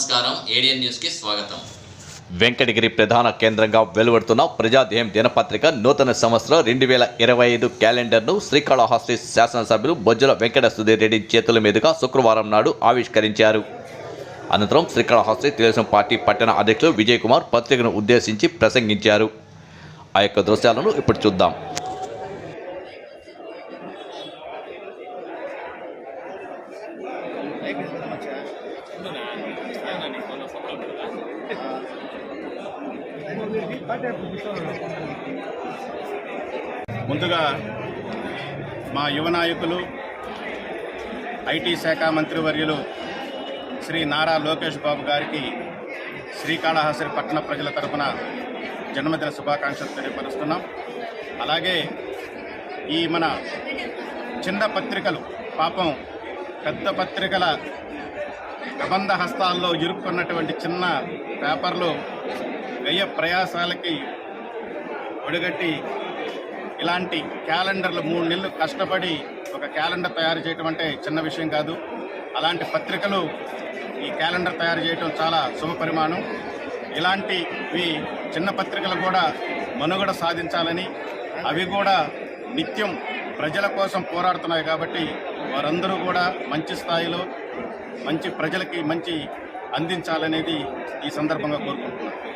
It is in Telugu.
నమస్కారం. ఏడియన్ న్యూస్కి స్వాగతం. వెంకటగిరి ప్రధాన కేంద్రంగా వెలువడుతున్న ప్రజాధ్యేయం దినపత్రిక నూతన సంవత్సరం రెండు వేల ఇరవై ఐదు క్యాలెండర్ను శ్రీకాళహస్తి శాసనసభ్యులు బొజ్జల వెంకట సుధీర్ రెడ్డి చేతుల మీదుగా శుక్రవారం నాడు ఆవిష్కరించారు. అనంతరం శ్రీకాళహస్తి తెలుగుదేశం పార్టీ పట్టణ అధ్యక్షులు విజయ్ కుమార్ పత్రికను ఉద్దేశించి ప్రసంగించారు. ఆ యొక్క దృశ్యాలను ఇప్పుడు చూద్దాం. ముందుగా మా యువ నాయకులు ఐటీ శాఖ మంత్రివర్యులు శ్రీ నారా లోకేష్ బాబు గారికి శ్రీకాళహస్తి పట్టణ ప్రజల తరఫున జన్మదిన శుభాకాంక్షలు తెలియపరుస్తున్నాం. అలాగే ఈ మన చిన్న పత్రికలు పాపం పెద్ద పత్రికల ప్రబంధ హస్తాల్లో ఇరుక్కున్నటువంటి చిన్న పేపర్లు వ్యయ ప్రయాసాలకి ఒడిగట్టి ఇలాంటి క్యాలెండర్లు మూడు నెలలు కష్టపడి ఒక క్యాలెండర్ తయారు చేయటం అంటే చిన్న విషయం కాదు. అలాంటి పత్రికలు ఈ క్యాలెండర్ తయారు చేయటం చాలా శుభ పరిమాణం. ఇలాంటివి చిన్న పత్రికలు కూడా మనుగడ సాధించాలని అవి కూడా నిత్యం ప్రజల కోసం పోరాడుతున్నాయి కాబట్టి వారందరూ కూడా మంచి స్థాయిలో మంచి ప్రజలకి మంచి అందించాలనేది ఈ సందర్భంగా కోరుకుంటున్నాను.